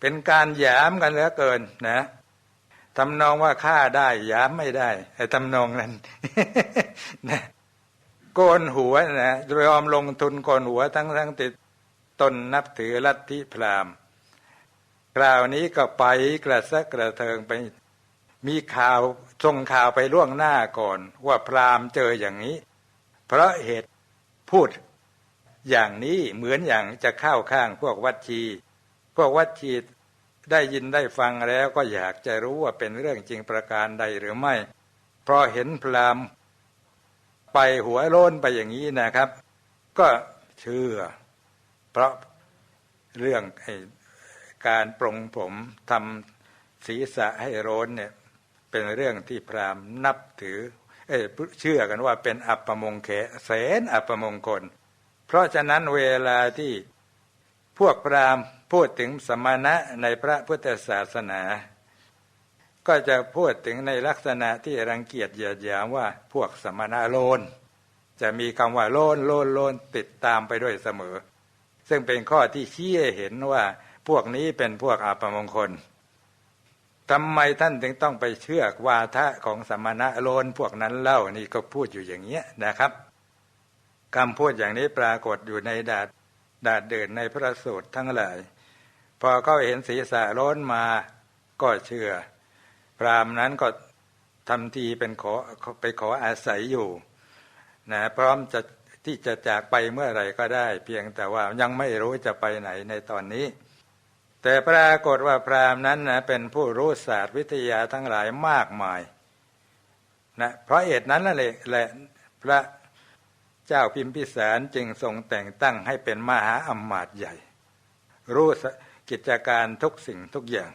เป็นการหยามกันเหลือเกินนะทำนองว่าฆ่าได้หยามไม่ได้ไอ้ทำนองนั้นนะโกนหัวนะยอมลงทุนโกนหัวทั้งทั้งติดตนนับถือลัทธิพราหมณ์คราวนี้ก็ไปกระซักกระเทิงไป มีข่าวส่งข่าวไปล่วงหน้าก่อน ว่าพราหมณ์เจออย่างนี้ เพราะเหตุพูดอย่างนี้เหมือนอย่างจะเข้าข้างพวกวัดชี พวกวัดชีดได้ยินได้ฟังแล้วก็อยากจะรู้ว่าเป็นเรื่องจริงประการใดหรือไม่ เพราะเห็นพราหมณ์ไปหัวโล้นไปอย่างนี้นะครับ ก็เชื่อ เพราะเรื่องการปรงผมทำศีรษะให้โรนเนี่ยเป็นเรื่องที่พราหมณ์นับถือเเชื่อกันว่าเป็นอัปมงคลแสนอัปมงคล เพราะฉะนั้นเวลาที่ พวกพราหมณ์พูดถึงสมณะในพระพุทธศาสนา ก็จะพูดถึงในลักษณะที่รังเกียจเหยียดหยามว่าพวกสมณะโลน จะมีคำว่าโลนโลนโลนติดตามไปด้วยเสมอ ซึ่งเป็นข้อที่ชี้เห็นว่าพวกนี้เป็นพวกอัปมงคลทำไมท่านถึงต้องไปเชื่อวาทะของสมณะโลนพวกนั้นเล่านี่ก็พูดอยู่อย่างเงี้ยนะครับคำพูดอย่างนี้ปรากฏอยู่ในดาด ดาดเดินในพระสูตรทั้งหลาย พอเขาเห็นศีรษะโลนมาก็เชื่อ พรามนั้นก็ทำทีเป็นขอไปขออาศัยอยู่นะพร้อมจะที่จะจากไปเมื่อไหร่ก็ได้ เพียงแต่ว่ายังไม่รู้จะไปไหนในตอนนี้ แต่ปรากฏว่าพรามนั้นนะเป็นผู้รู้ศาสตร์วิทยาทั้งหลายมากมายนะเพราะเหตุนั้นแหละแหละพระ เจ้าพิมพิสารจึงทรงแต่งตั้งให้เป็นมหาอัมมาตย์ใหญ่ รู้กิจการทุกสิ่งทุกอย่าง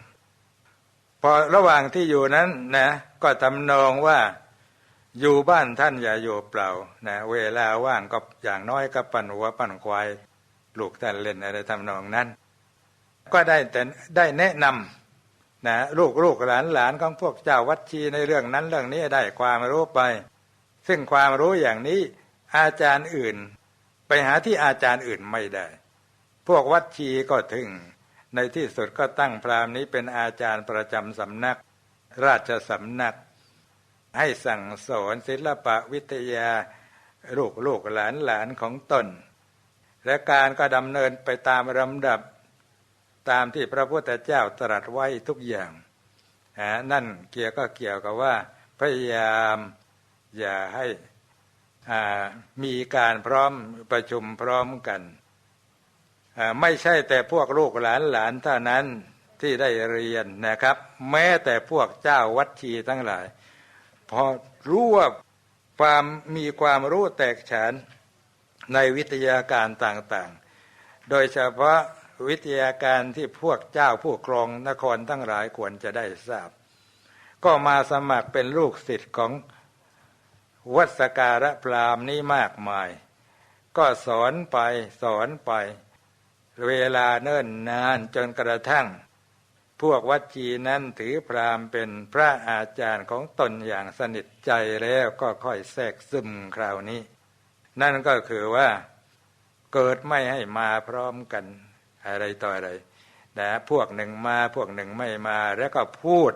พอระหว่างที่อยู่นั้นนะก็ทำนองว่าอยู่บ้านท่านอย่าอยู่เปล่านะเวลาว่างก็อย่างน้อยก็ปั่นหัวปั่นควายลูกท่านเล่นอะไรทำนองนั้น ก็ได้แต่ได้แนะนำนะลูกลูกหลานหลานของพวกเจ้าวัดชีในเรื่องนั้นเรื่องนี้ได้ความรู้ไป ซึ่งความรู้อย่างนี้ อาจารย์อื่น ไปหาที่อาจารย์อื่นไม่ได้ พวกวัดชีก็ถึง ในที่สุดก็ตั้งพราหมณ์นี้เป็นอาจารย์ประจำสำนัก ราชสำนัก ให้สั่งสอนศิลปะวิทยาลูกลูกหลานหลานของตน และการก็ดำเนินไปตามลำดับ ตามที่พระพุทธเจ้าตรัสไว้ทุกอย่างนั่นเกี่ยวก็เกี่ยวกับว่า พยายามอย่าให้ มีการพร้อมประชุมพร้อมกัน ไม่ใช่แต่พวกลูกหลานหลานเท่านั้นที่ได้เรียนนะครับ แม้แต่พวกเจ้าวัดชีทั้งหลาย พอรู้ว่าความมีความรู้แตกฉานในวิทยาการต่างๆ โดยเฉพาะวิทยาการที่พวกเจ้าผู้ครองนครทั้งหลายควรจะได้ทราบ ก็มาสมัครเป็นลูกศิษย์ของ วัสการะพรามนี้มากมาย ก็สอนไปสอนไป เวลาเนิ่นนานจนกระทั่ง พวกวัดจีนั้นถือพรามเป็นพระอาจารย์ของตนอย่างสนิทใจแล้วก็ค่อยแทรกซึมคราวนี้ นั่นก็คือว่าเกิดไม่ให้มาพร้อมกันอะไรต่ออะไรนะพวกหนึ่งมาพวกหนึ่งไม่มาแล้วก็พูด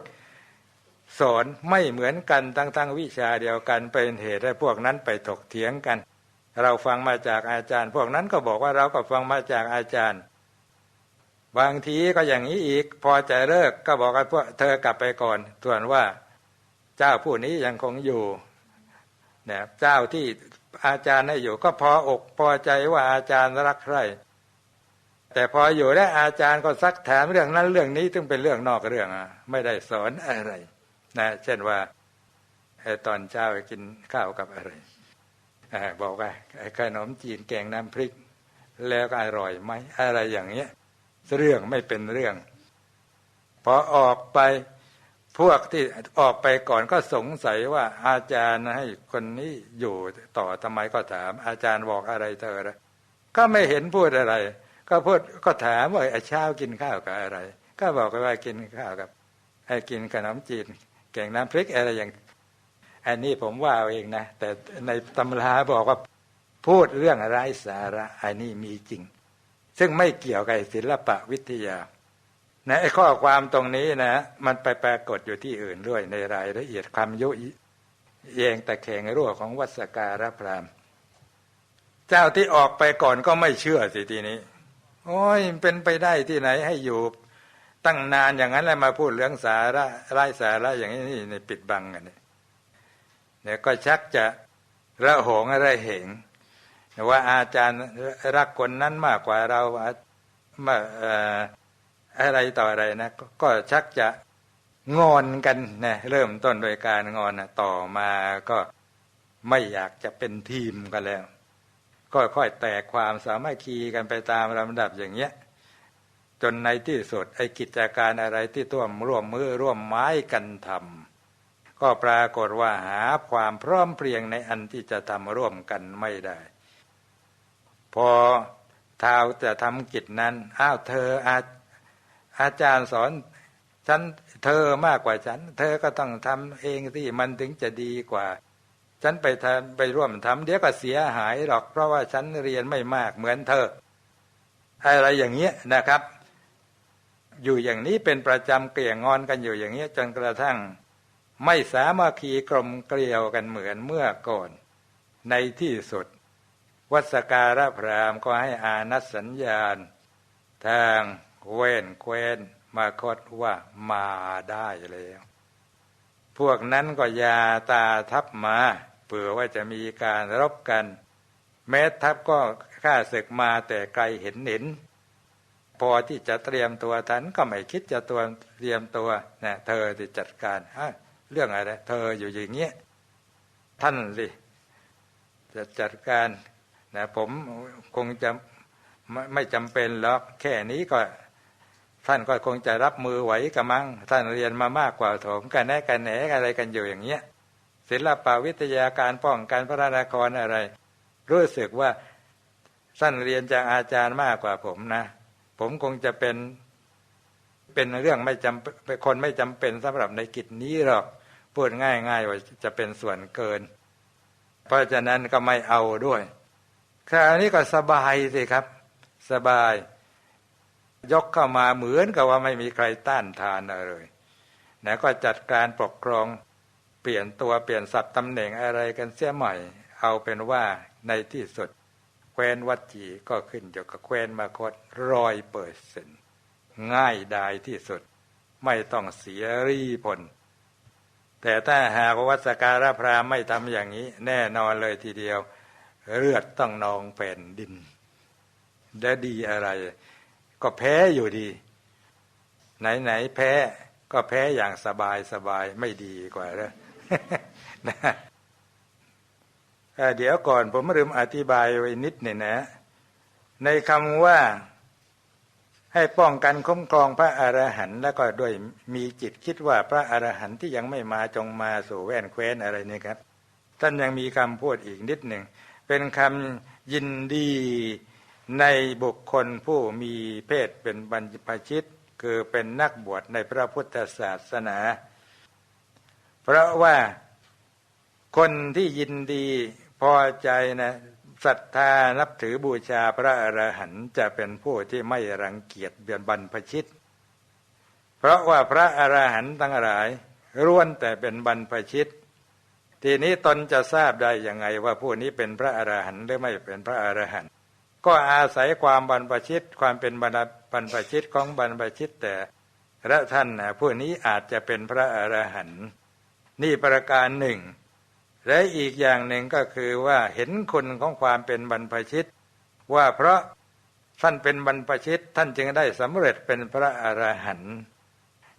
สอนไม่เหมือนกันทั้งทั้งวิชาเดียวกันเป็นเหตุให้พวกนั้นไปถกเถียงกัน เราฟังมาจากอาจารย์ พวกนั้นก็บอกว่าเราก็ฟังมาจากอาจารย์ บางทีก็อย่างนี้อีก พอจะเลิกก็บอกให้พวกเธอกลับไปก่อนส่วนว่า เจ้าผู้นี้ยังคงอยู่เนี่ยเจ้าที่อาจารย์ให้อยู่ ก็พออกพอใจว่าอาจารย์รักใครแต่พออยู่ได้อาจารย์ก็ซักถามเรื่องนั้นเรื่องนี้ซึ่งเป็นเรื่องนอกเรื่องอะไม่ได้สอนอะไร นะเช่นว่าตอนเช้ากินข้าวกับอะไรบอกว่าขนมจีนแกงน้ำพริก แล้วก็อร่อยไหมอะไรอย่างเงี้ยเรื่องไม่เป็นเรื่อง พอออกไปพวกที่ออกไปก่อนก็สงสัยว่าอาจารย์ให้คนนี้อยู่ต่อทำไมก็ถาม อาจารย์บอกอะไรเธอละก็ไม่เห็นพูดอะไร ก็พูดก็ถามว่าเช้ากินข้าวกับอะไร ก็บอกว่ากินข้าวกับไอ้กินขนมจีน แกงน้ำพริกอะไรอย่าง อันนี้ผมว่าเอาเองนะ แต่ในตำราบอกว่าพูดเรื่องไร้สาระอันนี้มีจริง ซึ่งไม่เกี่ยวกับศิลปะวิทยานะไอ้ข้อความตรงนี้นะ มันไปปรากฏอยู่ที่อื่นด้วยในรายละเอียดคำยุเยงแต่แข่งรั่วของวัสการพรามเจ้าที่ออกไปก่อนก็ไม่เชื่อสิทีนี้ โอ้ยเป็นไปได้ที่ไหนให้อยู่ ตั้งนานอย่างนั้นแล้วมาพูดเรื่องสาระไร้สาระอย่างนี้ในปิดบังกันเนี่ยก็ชักจะระหงระไรเหงว่าอาจารย์รักคนนั้นมากกว่าเรามาอะไรต่ออะไรนะก็ชักจะงอนกันนะเริ่มต้นโดยการงอนนะต่อมาก็ไม่อยากจะเป็นทีมกันแล้ว ก็ค่อยแตกความสามัคคีกันไปตามลำดับอย่างเงี้ย จนในที่สุดไอ้กิจการอะไรที่ต้วมร่วมมือร่วมไม้กันทำก็ปรากฏว่าหาความพร้อมเพรียงในอันที่จะทำร่วมกันไม่ได้ พอท้าวจะทำกิจนั้นอ้าวเธออาอาจารย์สอนฉันเธอมากกว่าฉัน เธอก็ต้องทำเองที่มันถึงจะดีกว่า ฉันไปทำไปร่วมทำเดี๋ยวก็เสียหายหรอก เพราะว่าฉันเรียนไม่มากเหมือนเธอ อะไรอย่างเงี้ยนะครับ อยู่อย่างนี้เป็นประจำเกลี่ยงอนกันอยู่อย่างเงี้จนกระทั่ง ไม่สามารถขีกลมเกลียวกันเหมือนเมื่อก่อน ในที่สุด วัสการะพรามก็ให้อานัสสัญญาณ ทางเว้นเควนมาคดว่ามาได้แล้ว พวกนั้นก็ยาตาทับมาเผื่อว่าจะมีการรบกัน แม้ทัพก็ข้าศึกมาแต่ไกลเห็นเห็น พอที่จะเตรียมตัวทันก็ไม่คิดจะตัวเตรียมตัวนะเธอที่จัดการเรื่องอะไร เธออยู่อย่างเงี้ยท่านสิจะจัดการนะผมคงจะไม่ไม่จำเป็นหรอกแค่นี้ก็ท่านก็คงจะรับมือไหวกับมั้งท่านเรียนมามากกว่าผมกันแน่กันแหนอะไรกันอยู่อย่างเงี้ยศิลปวิทยาการป้องกันพระราครอะไร รู้สึกว่าท่านเรียนจากอาจารย์มากกว่าผมนะ ผมคงจะเป็นเป็นเรื่องไม่จำเป็นคนไม่จำเป็นสำหรับในกิจนี้หรอกพูดง่ายๆว่าจะเป็นส่วนเกิน เพราะฉะนั้นก็ไม่เอาด้วยคราวนี้ก็สบายสิครับ สบาย ยกเข้ามาเหมือนกับว่าไม่มีใครต้านทานอะไรเลยนะก็จัดการปกครองเปลี่ยนตัวเปลี่ยนสับตำแหน่งอะไรกันเสียใหม่ เอาเป็นว่าในที่สุด ว้นวัดจีก็ขึ้นอยู่กับแคว้นมาคตร้อยเปอร์เซนง่ายดายที่สุด ไม่ต้องเสียรีผล แต่ถ้าหากวัสการะพรามไม่ทำอย่างนี้ แน่นอนเลยทีเดียว เลือดต้องนองแผ่นดิน และดีอะไร ก็แพ้อยู่ดี ไหนไหนแพ้ก็แพ้อย่างสบายสบายไม่ดีกว่าแล้ว เดี๋ยวก่อนผมลืมอธิบายไว้นิดหนึ่งนะ ในคำว่าให้ป้องกันคุ้มครองพระอรหันต์แล้วก็ด้วยมีจิตคิดว่าพระอรหันต์ที่ยังไม่มาจงมาสู่แว่นแคว้นอะไรนี่ครับ ท่านยังมีคำพูดอีกนิดหนึ่ง เป็นคำยินดีในบุคคลผู้มีเพศเป็นบรรพชิต คือเป็นนักบวชในพระพุทธศาสนา เพราะว่าคนที่ยินดี พอใจนะศรัทธานับถือบูชาพระอรหันต์จะเป็นผู้ที่ไม่รังเกียจเบียนบรรพชิต เพราะว่าพระอรหันต์ทั้งหลายร้วนแต่เป็นบรรพชิต ทีนี้ตนจะทราบได้ยังไงว่าผู้นี้เป็นพระอรหันต์หรือไม่เป็นพระอรหันต์ก็อาศัยความบรรพชิตความเป็นบรรพชิตของบรรพชิตแต่ละท่านนะผู้นี้อาจจะเป็นพระอรหันต์นี่ประการหนึ่ง และอีกอย่างหนึ่งก็คือว่าเห็นคุณของความเป็นบรรพชิต ว่าเพราะท่านเป็นบรรพชิตท่านจึงได้สำเร็จเป็นพระอรหันต์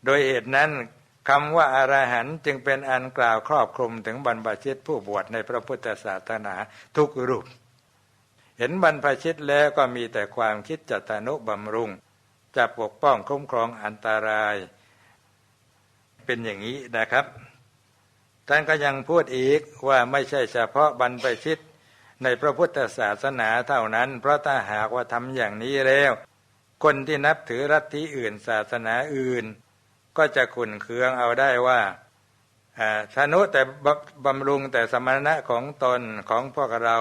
โดยเหตุนั้นคำว่าอารหันต์จึงเป็นอันกล่าวครอบคลุมถึงบรรพชิตผู้บวชในพระพุทธศาสนาทุกรูป เห็นบรรพชิตแล้วก็มีแต่ความคิดจัตนุบำรุง จะปกป้องคุ้มครองอันตราย เป็นอย่างนี้นะครับ ท่านก็ยังพูดอีกว่าไม่ใช่เฉพาะบรรพชิตในพระพุทธศาสนาเท่านั้น เพราะถ้าหากว่าทำอย่างนี้แล้ว คนที่นับถือรัฐที่อื่นศาสนาอื่น ก็จะขุนเคืองเอาได้ว่าธนุแต่บำรุงแต่สมณะของตนของพวกเรา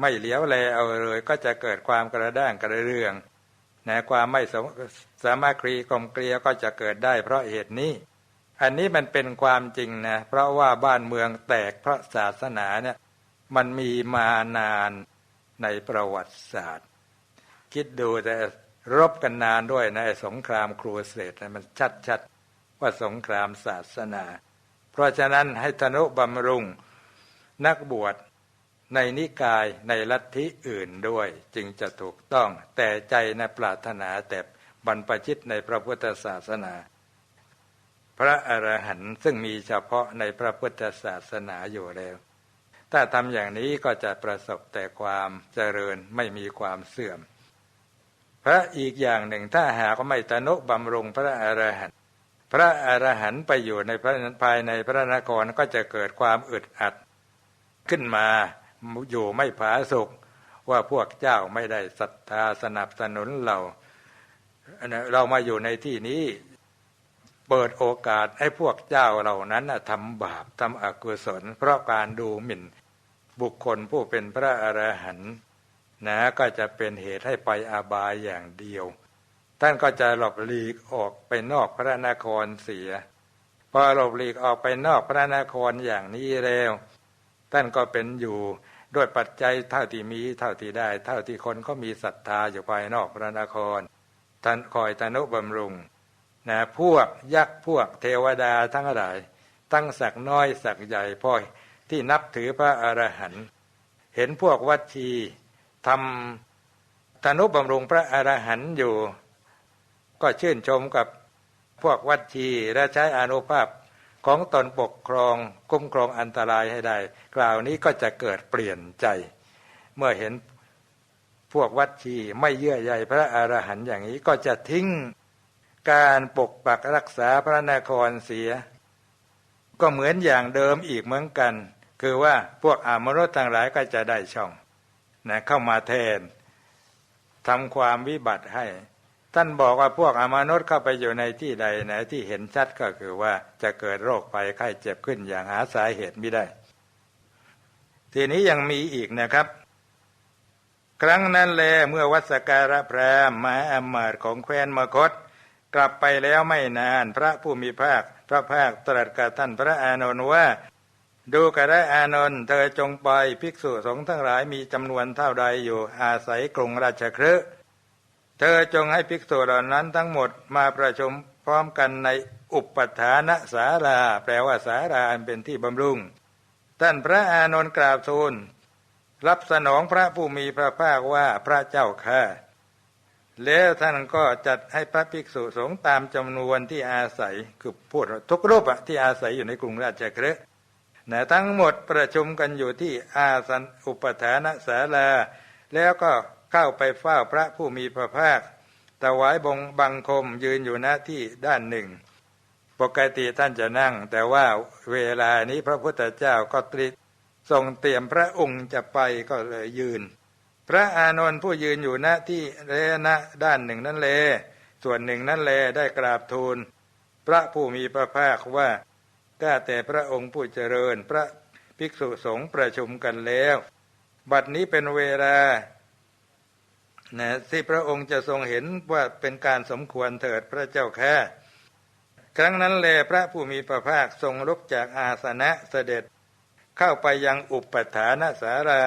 ไม่เหลียวแลเอาเลย ก็จะเกิดความกระด้างกระเรืองนะความไม่สามัคคีกลมเกลียก็จะเกิดได้เพราะเหตุนี้ อันนี้มันเป็นความจริงนะเพราะว่าบ้านเมืองแตกพระศาสนาเนี่ยมันมีมานานในประวัติศาสตร์ คิดดูแต่รบกันนานด้วยนะสงครามครูเสดมันชัดๆว่าสงครามศาสนา เพราะฉะนั้นให้ธนุบำรุงนักบวชในนิกายในลัทธิอื่นด้วย จึงจะถูกต้องแต่ใจในปรารถนาแต่บรรพชิตในพระพุทธศาสนา ระอรหันต์ซึ่งมีเฉพาะในพระพุทธศาสนาอยู่แล้ว ถ้าทำอย่างนี้ก็จะประสบแต่ความเจริญไม่มีความเสื่อม พระอีกอย่างหนึ่งถ้าหากไม่ตนุบำรุงพระอรหันต์พระอรหันต์ไปอยู่ในพระภายในพระนครก็จะเกิดความอึดอัด ขึ้นมาอยู่ไม่ผาสุกว่าพวกเจ้าไม่ได้ศรัทธาสนับสนุนเรา เรามาอยู่ในที่นี้ เปิดโอกาสให้พวกเจ้าเหล่านั้นทำบาปทำอกุศล เพราะการดูหมิ่นบุคคลผู้เป็นพระอรหันต์นะก็จะเป็นเหตุให้ไปอาบายอย่างเดียว ท่านก็จะหลบหลีกออกไปนอกพระนครเสีย พอหลบหลีกออกไปนอกพระนครอย่างนี้แล้ว ท่านก็เป็นอยู่ด้วยปัจจัยเท่าที่มีเท่าที่ได้ เท่าที่คนก็มีศรัทธาอยู่ภายนอกพระนครท่านคอยตนุบำรุง นะพวกยักษ์พวกเทวดาทั้งหลาย ตั้งศักน้อยศักใหญ่พ่อที่นับถือพระอรหันต์เห็นพวกวัดชีทำตนุบำรุงพระอรหันต์อยู่ ก็ชื่นชมกับพวกวัดชีและใช้อนุภาพของตนปกครองคุ้มครองอันตรายให้ได้ กล่าวนี้ก็จะเกิดเปลี่ยนใจ เมื่อเห็นพวกวัดชีไม่เยื่อใยพระอรหันต์อย่างนี้ก็จะทิ้ง การปกปักรักษาพระนครเสีย ก็เหมือนอย่างเดิมอีกเหมือนกัน คือว่าพวกอามรุษต่างหลายก็จะได้ช่องนะเข้ามาแทนทำความวิบัติให้ ท่านบอกว่าพวกอมนุษย์เข้าไปอยู่ในที่ใดไหนที่เห็นชัดก็คือว่าจะเกิดโรคภัยไข้เจ็บขึ้นอย่างหาสาเหตุไม่ได้ ทีนี้ยังมีอีกนะครับ ครั้งนั้นแลเมื่อวัสการะพรามมาอมาตของแคว้นมคต กลับไปแล้วไม่นานพระผู้มีภาค พระภาคตรัสกับท่านพระอานนท์ว่า ดูกระได้อานนท์เธอจงไปภิกษุสงฆ์ทั้งหลายมีจำนวนเท่าใดอยู่อาศัยกรุงราชครืเธอจงให้ภิกษุเหล่านั้นทั้งหมดมาประชุมพร้อมกันในอุปทานสาราแปลว่าสาราเป็นที่บำรุง ท่านพระอานนท์กราบทูลรับสนองพระผู้มีพระภาคว่าพระเจ้าข้า แล้วท่านก็จัดให้พระภิกษุสงฆ์ตามจำนวนที่อาศัยคือพูดทุกรูปที่อาศัยอยู่ในกรุงราชคฤห์นะทั้งหมดประชุมกันอยู่ที่อาสันอุปทานสาราแล้วก็เข้าไปเฝ้าพระผู้มีพระภาคถวายบงบังคมยืนอยู่หน้าที่ด้านหนึ่ง ปกติท่านจะนั่ง แต่ว่าเวลานี้พระพุทธเจ้าก็ตรีทรงเตรียมพระองค์จะไปก็เลยยืน พระอานนท์ผู้ยืนอยู่หน้าที่เลนะด้านหนึ่งนั้นเล ส่วนหนึ่งนั้นเลได้กราบทูล พระผู้มีพระภาคว่าก้าแต่พระองค์ผู้เจริญพระภิกษุสงฆ์ประชุมกันแล้ว บัดนี้เป็นเวลานะที่พระองค์จะทรงเห็นว่าเป็นการสมควรเถิดพระเจ้าแค่ครั้งนั้นแลพระผู้มีพระภาคทรงลุกจากอาสนะเสด็จ เข้าไปยังอุปถานสารา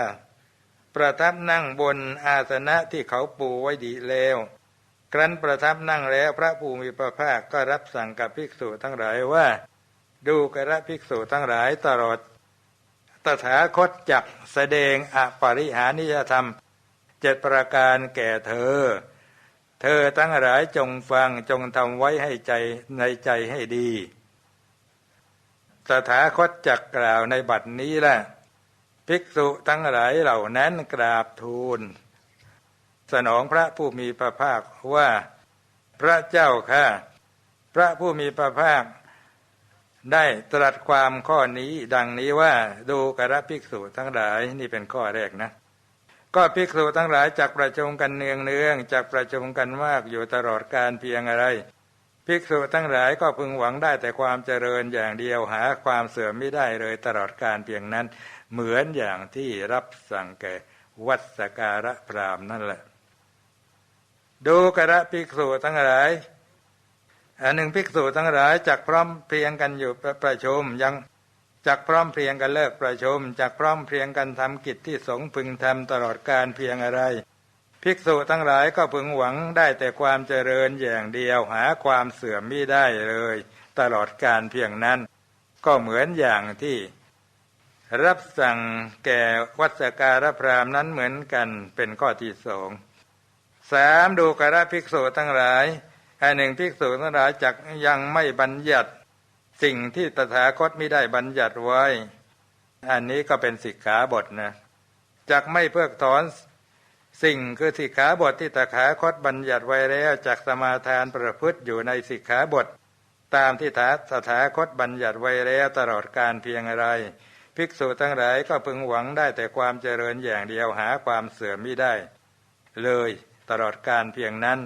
ประทับนั่งบนอาสนะที่เขาปูไว้ดีแล้ว ครั้นประทับนั่งแล้วพระผู้มีพระภาคก็รับสั่งกับภิกษุทั้งหลายว่า ดูกระภิกษุทั้งหลายตลอด ตถาคตจักแสดงอปริหานิยธรรมเจ็ดประการแก่เธอ เธอทั้งหลายจงฟังจงทำไว้ให้ใจในใจให้ดีสถาคตจักกล่าวในบัดนี้แหละ ภิกษุทั้งหลายเหล่านั้นกราบทูล สนองพระผู้มีพระภาคว่าพระเจ้าค่ะ พระผู้มีพระภาค ได้ตรัสความข้อนี้ดังนี้ว่าดูกระภิกษุทั้งหลายนี่เป็นข้อแรกนะ ก็ภิกษุทั้งหลายจากประชุมกันเนืองเนืองจากประชุมกันมากอยู่ตลอดการเพียงอะไรภิกษุทั้งหลายก็พึงหวังได้แต่ความเจริญอย่างเดียวหาความเสื่อมไม่ได้เลยตลอดการเพียงนั้น เหมือนอย่างที่รับสั่งแก่วัดสการะพรามนั่นแหละ ดูกระภิกษุทั้งหลายอันหนึ่งภิกษุทั้งหลายจักพร้อมเพรียงกันอยู่ประชุมยังจักพร้อมเพรียงกันเลิกประชุมจักพร้อมเพรียงกันทำกิจที่สงพึงทำตลอดการเพียงอะไร ภิกษุทั้งหลายก็พึงหวังได้แต่ความเจริญอย่างเดียวหาความเสื่อมไม่ได้เลย ตลอดการเพียงนั้น ก็เหมือนอย่างที่ รับสั่งแก่วัสการพรามนั้นเหมือนกันเป็นข้อที่สองสามดูกระภิกษุทั้งหลายอันหนึ่งภิกษุทั้งหลายจักยังไม่บัญญัติ สิ่งที่ตถาคตไม่ได้บัญญัติไว้ อันนี้ก็เป็นสิกขาบทนะจักไม่เพิกถอนสิ่งคือสิกขาบทที่ตถาคตบัญญัติไว้แล้วจากสมาทานประพฤติอยู่ในสิกขาบท ตามที่ถาสถาคตบัญญัติไว้แล้วตลอดการเพียงอะไร ภิกษุทั้งหลายก็พึงหวังได้แต่ความเจริญอย่างเดียวหาความเสื่อมไม่ได้ เลยตลอดการเพียงนั้น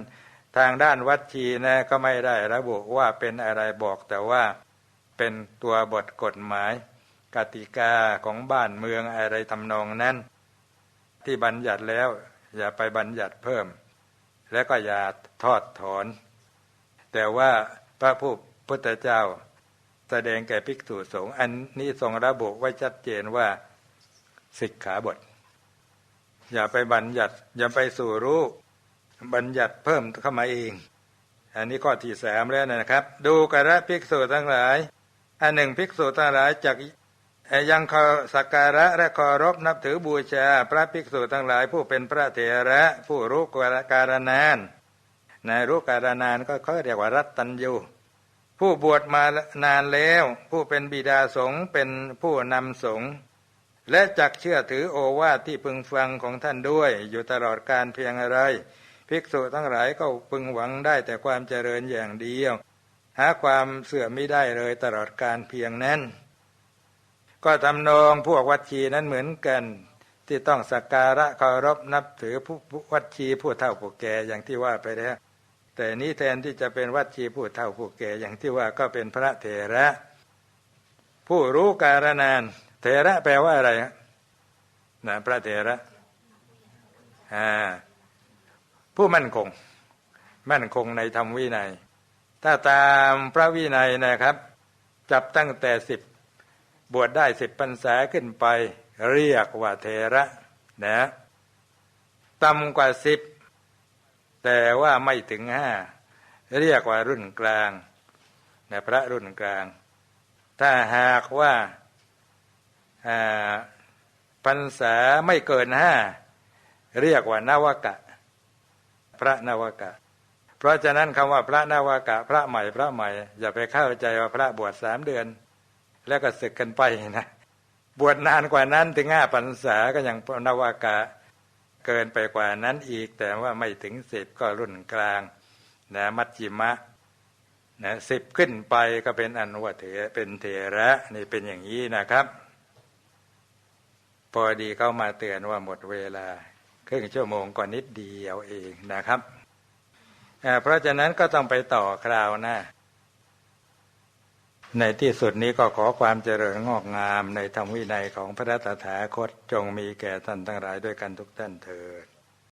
ทางด้านวัดชีนะก็ไม่ได้ระบุว่าเป็นอะไรบอกแต่ว่าเป็นตัวบทกฎหมาย กติกาของบ้านเมืองอะไรทำนองนั้น ที่บัญญัติแล้วอย่าไปบัญญัติเพิ่ม และก็อย่าทอดถอน แต่ว่าพระผู้พุทธเจ้า แสดงแก่ภิกษุสงฆ์อันนี้ทรงระบุไว้ชัดเจนว่าสิกขาบท อย่าไปบัญญัติ อย่าไปสู่รู้บัญญัติเพิ่มเข้ามาเอง อันนี้ข้อที่สามแล้วนะครับ ดูกระภิกษุทั้งหลาย อันหนึ่งภิกษุทั้งหลายจากยังขอสักการะและเคารพนับถือบูชา พระภิกษุทั้งหลายผู้เป็นพระเถระผู้รู้การนานในรู้การนานก็เขาเรียกว่ารัตตัญญู ผู้บวชมานานแล้ว ผู้เป็นบิดาสงฆ์เป็นผู้นำสงฆ์และจักเชื่อถือโอวาทที่พึงฟังของท่านด้วย อยู่ตลอดการเพียงอะไร ภิกษุทั้งหลายก็พึงหวังได้แต่ความเจริญอย่างเดียว หาความเสื่อมไม่ได้เลยตลอดการเพียงนั้น ก็ทำนองพวกวัดชีนั้นเหมือนกัน ที่ต้องสักการะเคารพนับถือผู้วัดชีผู้เฒ่าผู้แก่อย่างที่ว่าไปแล้ว แต่นี้แทนที่จะเป็นวัดชีผู้เฒ่าผู้แก่อย่างที่ว่าก็เป็นพระเถระ ผู้รู้การนาน เถระแปลว่าอะไรนะพระเถระผู้มั่นคง มั่นคงในธรรมวินัย ถ้าตามพระวินัยนะครับ จับตั้งแต่สิบบวชได้สิบพรรษาขึ้นไป เรียกว่าเทระนะต่ำกว่าสิบ แต่ว่าไม่ถึงห้าเรียกว่ารุ่นกลางนะพระรุ่นกลาง ถ้าหากว่าพรรษาไม่เกินห้าเรียกว่านวกะ พระนวกะ เพราะฉะนั้นคำว่าพระนวกะ พระใหม่พระใหม่ อย่าไปเข้าใจว่าพระบวชสามเดือน แล้วก็ศึกกันไปนะบวชนานกว่านั้นถึงห้าพรรษาก็ยังนวากะ เกินไปกว่านั้นอีกแต่ว่าไม่ถึงสิบก็รุ่นกลางนะมัชจิมะนะสิบขึ้นไปก็เป็นอนุวัตเถเป็นเถระนี่เป็นอย่างนี้นะครับ พอดีเข้ามาเตือนว่าหมดเวลา ครึ่งชั่วโมงก่อนนิดเดียวเองนะครับ เพราะฉะนั้นก็ต้องไปต่อคราวหน้า ในที่สุดนี้ก็ขอความเจริญงอกงามในธรรมวินัยของพระตถาคตจงมีแก่ท่านทั้งหลายด้วยกันทุกท่านเถิด